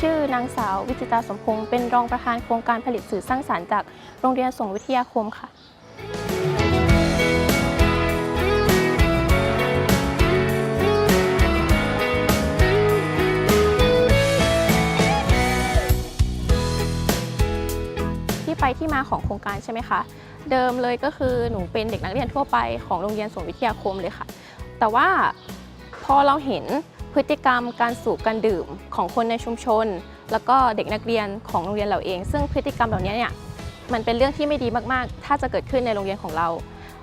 ชื่อนางสาววิจิตาสมพงศ์เป็นรองประธานโครงการผลิตสื่อสร้างสารรค์จากโรงเรียนสงวิทยาคมค่ะ ที่ไปที่มาของโครงการใช่ไหมคะเดิมเลยก็คือหนูเป็นเด็กนักเรียนทั่วไปของโรงเรียนสงวิทยาคมเลยค่ะ แต่ว่าพอเราเห็น พฤติกรรมการสูบการดื่มของคนในชุมชน แล้วก็เด็กนักเรียนของโรงเรียนเราเอง ซึ่งพฤติกรรมเหล่านี้เนี่ยมันเป็นเรื่องที่ไม่ดีมากๆ ถ้าจะเกิดขึ้นในโรงเรียนของเรา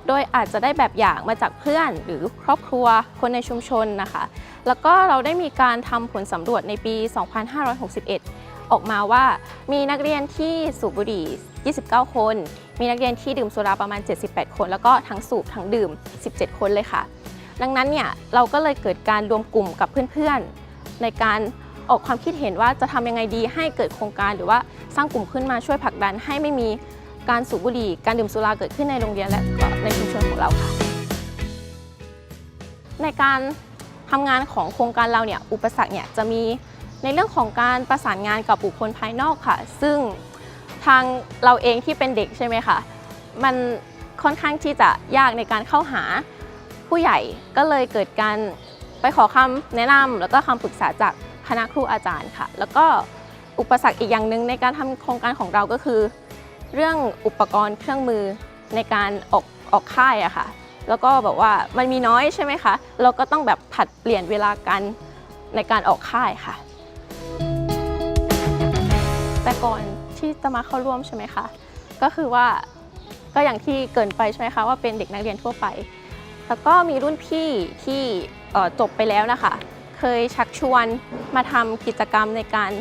โดยอาจจะได้แบบอย่างมาจากเพื่อนหรือครอบครัวคนในชุมชนนะคะ แล้วก็เราได้มีการทำผลสำรวจในปี 2561 ออกมาว่ามีนักเรียนที่สูบบุหรี่ 29 คน มีนักเรียนที่ดื่มสุราประมาณ 78 คน แล้วก็ทั้งสูบทั้งดื่ม 17 คนเลยค่ะ ดังนั้นเนี่ยเราก็เลยเกิดการรวมกลุ่มกับเพื่อนๆ ในการออกความคิดเห็นว่าจะทำยังไงดีให้เกิดโครงการหรือว่าสร้างกลุ่มขึ้นมาช่วยผลักดัน ให้ไม่มีการสูบบุหรี่ การดื่มสุราเกิดขึ้นในโรงเรียนและในชุมชนของเราค่ะ ในการทำงานของโครงการเราเนี่ยอุปสรรคเนี่ยจะมีในเรื่องของการประสานงานกับบุคคลภายนอกค่ะ ซึ่งทางเราเองที่เป็นเด็กใช่ไหมคะมันค่อนข้างที่จะยากในการเข้าหา ผู้ใหญ่ก็เลยเกิดการไปขอคำแนะนำแล้วก็คำปรึกษาจากคณะครูอาจารย์ค่ะ แล้วก็อุปสรรคอีกอย่างหนึ่งในการทำโครงการของเราก็คือ เรื่องอุปกรณ์เครื่องมือในการออกออกค่ายอะค่ะ แล้วก็แบบว่ามันมีน้อยใช่ไหมคะ เราก็ต้องแบบผัดเปลี่ยนเวลากันในการออกค่ายค่ะ แต่ก่อนที่จะมาเข้าร่วมใช่ไหมคะ ก็คือว่าก็อย่างที่เกินไปใช่ไหมคะว่าเป็นเด็กนักเรียนทั่วไป แล้วก็มีรุ่นพี่ที่จบไปแล้วนะคะ เคยชักชวนมาทำกิจกรรมในการ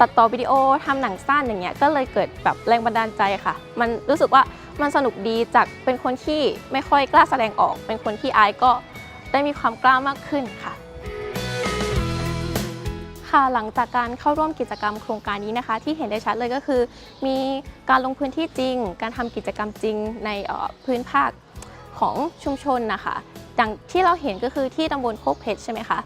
ตัดต่อวิดีโอทำหนังสั้นอย่างเงี้ยก็เลยเกิดแบบแรงบันดาลใจค่ะ มันรู้สึกว่ามันสนุกดีจากเป็นคนที่ไม่ค่อยกล้าแสดงออก เป็นคนที่อายก็ได้มีความกล้ามากขึ้นค่ะ ค่ะหลังจากการเข้าร่วมกิจกรรมโครงการนี้นะคะ ที่เห็นได้ชัดเลยก็คือ มีการลงพื้นที่จริง การทำกิจกรรมจริงในพื้นภาค ของชุมชนนะคะอย่างที่เราเห็นก็คือที่ตำบลโคกเพชรใช่ไหมคะ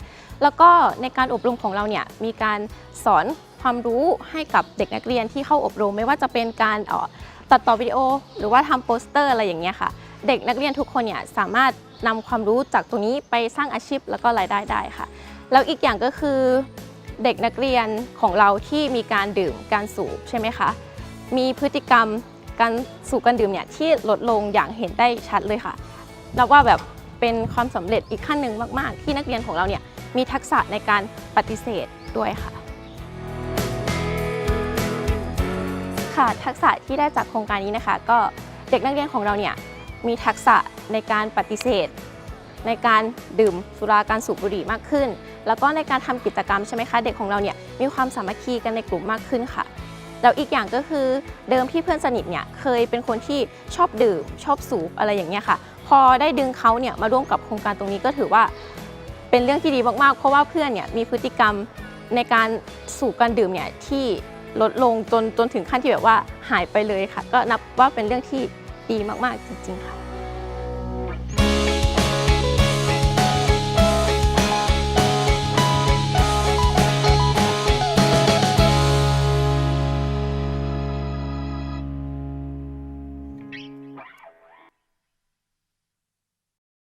แล้วก็ในการอบรมของเราเนี่ยมีการสอนความรู้ให้กับเด็กนักเรียนที่เข้าอบรม ไม่ว่าจะเป็นการออตัดต่อวิดีโอ หรือว่าทำโปสเตอร์อะไรอย่างเงี้ยค่ะ เด็กนักเรียนทุกคนเนี่ยสามารถนำความรู้จากตรงนี้ไปสร้างอาชีพแล้วก็รายได้ได้ค่ะ แล้วอีกอย่างก็คือเด็กนักเรียนของเราที่มีการดื่มการสูบใช่ไหมคะมีพฤติกรรม การสูบการดื่มเนี่ยที่ลดลงอย่างเห็นได้ชัดเลยค่ะนับว่าแบบเป็นความสำเร็จอีกขั้นหนึ่งมาก ๆ ที่นักเรียนของเราเนี่ยมีทักษะในการปฏิเสธด้วยค่ะ ค่ะทักษะที่ได้จากโครงการนี้นะคะ ก็เด็กนักเรียนของเราเนี่ยมีทักษะในการปฏิเสธ ในการดื่มสุราการสูบบุหรี่มากขึ้น แล้วก็ในการทำกิจกรรมใช่ไหมคะ เด็กของเราเนี่ยมีความสามัคคีกันในกลุ่มมากขึ้นค่ะ แล้วอีกอย่างก็คือเดิมที่เพื่อนสนิทเนี่ยเคยเป็นคนที่ชอบดื่ม ชอบสูบอะไรอย่างเงี้ยค่ะ พอได้ดึงเขาเนี่ยมาร่วมกับโครงการตรงนี้ก็ถือว่า เป็นเรื่องที่ดีมากๆ เพราะว่าเพื่อนเนี่ยมีพฤติกรรมในการสูบการดื่มเนี่ยที่ลดลงจนจนถึงขั้นที่แบบว่าหายไปเลยค่ะ ก็นับว่าเป็นเรื่องที่ดีมากๆจริงๆค่ะ